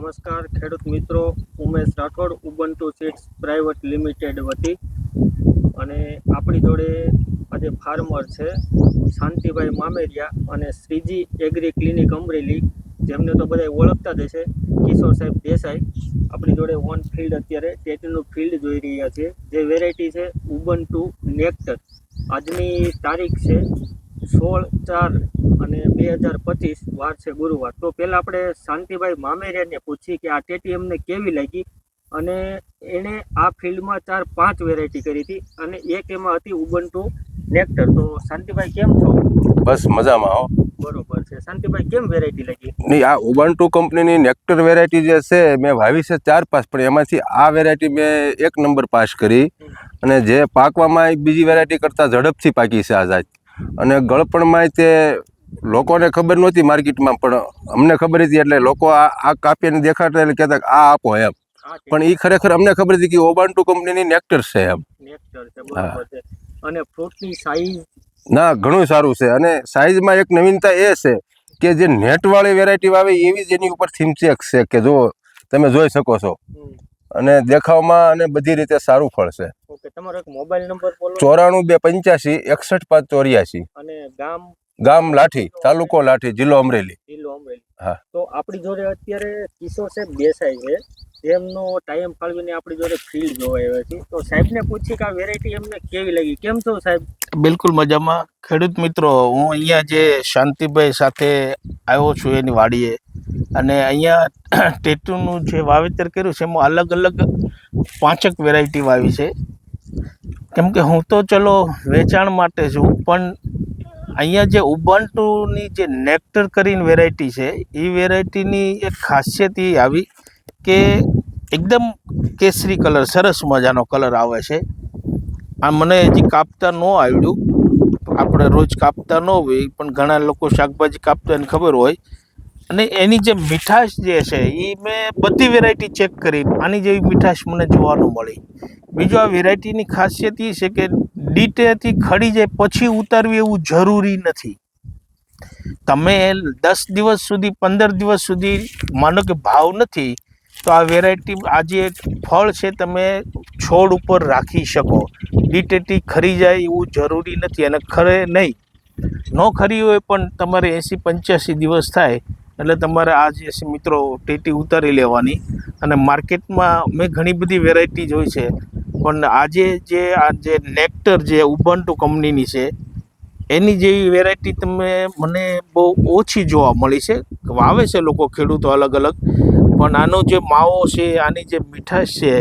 નમસ્કાર, ખેડૂત મિત્રો. Umesh Rathod Ubuntu seeds private limited વતી. અને આપણી જોડે આજે ફાર્મર છે, શાંતિભાઈ મામેરિયા અને શ્રીજી એગ્રી ક્લિનિક અમરેલી. જેમને તો બધા ઓળખતા જ હશે. કિશોર સાહેબ દેસાઈ. આપણી જોડે ઓન ફિલ્ડ અત્યારે ટેટનું ફિલ્ડ જોઈ રહ્યા છે. જે વેરાયટી છે ઉબન્ટુ નેક્ટર. આજની તારીખ છે સોળ ચાર અને બે હજાર પચીસ વાર છે ગુરુવાર. તો પહેલાં આપણે શાંતિભાઈ મામેરિયાને પૂછી કે આ ટેટી એમને કેવી લાગી? અને એણે આ ફિલ્ડમાં ચાર પાંચ વેરાયટી કરી હતી અને એક એમાં હતી ઉબન્ટુ નેક્ટર તો શાંતિભાઈ કેમ છો? બસ મજામાં હો. બરોબર છે. શાંતિભાઈ કેમ વેરાયટી લાગી? નહીં આ ઉબાન્ટુ કંપનીની નેક્ટર વેરાયટી જે છે મેં વાવી છે ચાર પાસ પણ એમાંથી આ વેરાયટી મેં એક નંબર પાસ કરી. અને જે પાકવામાં બીજી વેરાયટી કરતાં ઝડપથી પાકી છે આ જાત. અને ગળપણમાંય તે લોકોને ખબર નહોતી માર્કેટમાં પણ અમને ખબર હતી એટલે લોકો આ કાપીને દેખાડતા એટલે કહેતા આ આપો એમ. પણ એ ખરેખર અમને ખબર હતી કે ઓબાન્ટુ કંપનીની નેક્ટર છે એમ. છે અને ફ્રૂટની સાઈઝ ના ઘણું સારું છે. અને સાઈઝમાં એક નવીનતા એ છે કે જે નેટવાળી વેરાયટી વાવી એવી જ એની ઉપર થીમચેક છે કે જો તમે જોઈ શકો છો. અને દેખાવમાં અને બધી રીતે સારું ફળશે તમારો એક મોબાઈલ નંબર બોલો. ચોરાણું બે પંચ્યાસી એકસઠ પાંચ ચોર્યાસી. અને ગામ? ગામ લાઠી તાલુકો લાઠી જિલ્લો અમરેલી. જિલ્લો અમરેલી. હા. તો આપણી જોડે અત્યારે કિશોર સાહેબ દેસાઈ છે. તેમનો ટાઈમ ફાળવીને આપણી જોડે ફિલ્ડ જોવા આવ્યા છે. તો સાહેબને પૂછી કે આ વેરાયટી એમને કેવી લાગી? કેમ છો સાહેબ? બિલકુલ મજામાં. ખેડૂત મિત્રો, હું અહીંયા જે શાંતિભાઈ સાથે આવ્યો છું એની વાડીએ, અને અહીંયા ટેટુનું જે વાવેતર કર્યું છે, એમાં અલગ અલગ પાંચક વેરાયટી વાવી છે. કેમ કે હું તો ચલો વેચાણ માટે છું, પણ અહીંયા જે ઉબંટુની જે નેક્ટર કરીને વેરાયટી છે, એ વેરાયટીની એક ખાસિયત એ આવી કે એકદમ કેસરી કલર, સરસ મજાનો કલર આવે છે. આ મને હજી કાપતા ન આવડ્યું. આપણે રોજ કાપતા ન હોય પણ ઘણા લોકો શાકભાજી કાપતા એને ખબર હોય. અને એની જે મીઠાશ જે છે એ મેં બધી વેરાયટી ચેક કરી. આની જેવી મીઠાશ મને જોવાનું મળી. બીજું આ વેરાયટીની ખાસિયત એ છે કે ડીટેથી ખડી જાય, પછી ઉતારવી એવું જરૂરી નથી. તમે દસ દિવસ સુધી, પંદર દિવસ સુધી માનો કે ભાવ નથી તો આ વેરાયટી આજે ફળ છે, તમે છોડ ઉપર રાખી શકો. ડીટેટી ખરી જાય એવું જરૂરી નથી અને ખરે નહીં. ન ખરી હોય પણ તમારે એંસી પંચ્યાસી દિવસ થાય, એટલે તમારે આ જે મિત્રો ટેટી ઉતારી લેવાની. અને માર્કેટમાં મેં ઘણી બધી વેરાયટી જોઈ છે, પણ આજે જે આ જે નેક્ટર જે ઉબંટુ કંપનીની છે, એની જેવી વેરાયટી તમે મને બહુ ઓછી જોવા મળી છે. વાવે છે લોકો ખેડૂતો અલગ અલગ. પણ આનો જે માવો છે, આની જે મીઠાશ છે,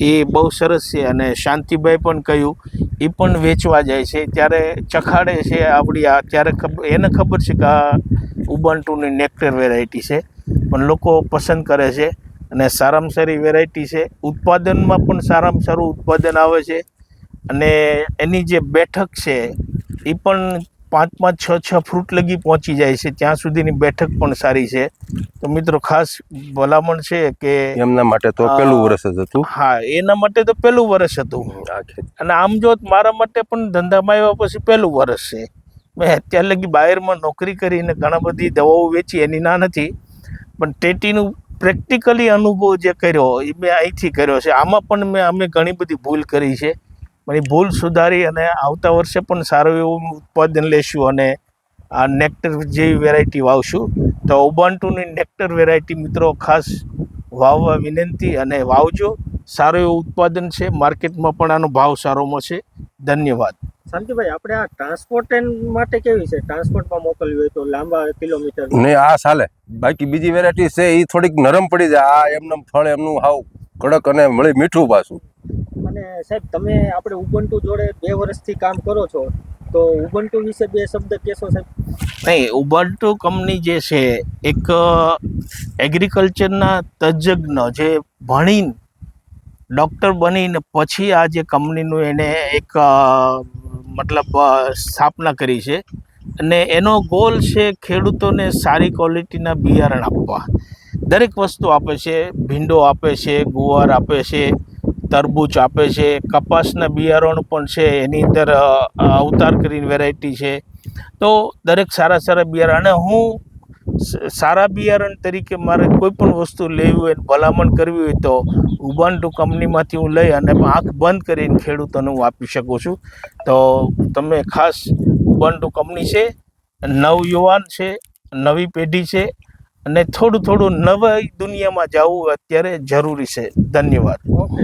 એ બહુ સરસ છે અને શાંતિભાઈ પણ કહ્યું, એ પણ વેચવા જાય છે. ત્યારે ચખાડે છે આપણી આ, ત્યારે ખબર એને ખબર છે કે આ ઉબાન્ટુની નેક્ટર વેરાયટી છે, પણ લોકો પસંદ કરે છે અને સારામાં સારી વેરાયટી છે. ઉત્પાદનમાં પણ સારામાં સારું ઉત્પાદન આવે છે અને એની જે બેઠક છે, એ પણ પાંચ પાંચ છ છ ફ્રૂટ લગી પહોંચી જાય છે. ત્યાં સુધીની બેઠક પણ સારી છે. તો મિત્રો ખાસ ભલામણ છે કે એમના માટે તો પહેલું વર્ષ જ હતું. હા એના માટે તો પહેલું વર્ષ હતું. અને આમ જો મારા માટે પણ ધંધામાં આવ્યા પછી પહેલું વર્ષ છે. મેં અત્યાર લગી બહારમાં નોકરી કરીને ઘણા બધી દવાઓ વેચી એની ના નથી. પણ ટેટીનું પ્રેક્ટિકલી અનુભવ જે કર્યો એ મેં અહીંથી કર્યો છે. આમાં પણ મેં અમે ઘણી બધી ભૂલ કરી છે. એ ભૂલ સુધારી અને આવતા વર્ષે પણ સારું એવું ઉત્પાદન લેશું અને આ નેક્ટર જેવી વેરાયટી વાવશું. તો ઓબાન્ટુની નેક્ટર વેરાયટી મિત્રો ખાસ વાવવા વિનંતી અને વાવજો. સારું એવું ઉત્પાદન છે. માર્કેટમાં પણ આનો ભાવ સારો મળશે. ધન્યવાદ. શાંતિભાઈ આપણે આ ટ્રાન્સપોર્ટ માટે કેવી છે? ટ્રાન્સપોર્ટમાં મોકલવી હોય તો લાંબા કિલોમીટર. ને આ ચાલે બાકી બીજી વેરાયટી છે એ થોડીક નરમ પડી જાય. આ એમનું ફળ એમનું હાવ કડક અને મળી મીઠું પાછું. અને સાહેબ, તમે આપણે ઉબન્ટુ જોડે બે વર્ષથી કામ કરો છો, તો ઉબંટુ વિશે બે શબ્દ કહેશો સાહેબ? નહીં ઉબાન્ટુ કંપની જે છે, એક એગ્રીકલ્ચરના તજજ્ઞ જે ભણીને ડૉક્ટર બનીને પછી આ જે કંપનીનું એને એક મતલબ સ્થાપના કરી છે. અને એનો ગોલ છે ખેડૂતોને સારી ક્વોલિટીના બિયારણ આપવા. દરેક વસ્તુ આપે છે, ભીંડો આપે છે, ગુવાર આપે છે તરબૂચ આપે છે, કપાસના બિયારણ પણ છે, એની અંદર અવતાર કરીને વેરાયટી છે. તો દરેક સારા સારા બિયારણ, અને હું સારા બિયારણ તરીકે મારે કોઈ પણ વસ્તુ લેવી હોય ભલામણ કરવી હોય તો ઉબાન્ટુ કંપનીમાંથી હું લઈ અને આંખ બંધ કરીને ખેડૂતોને હું આપી શકું છું. તો તમે ખાસ ઉબાન્ટુ કંપની છે નવયુવાન છે, નવી પેઢી છે, અને થોડું થોડું નવી દુનિયામાં જવું અત્યારે જરૂરી છે. ધન્યવાદ. ઓકે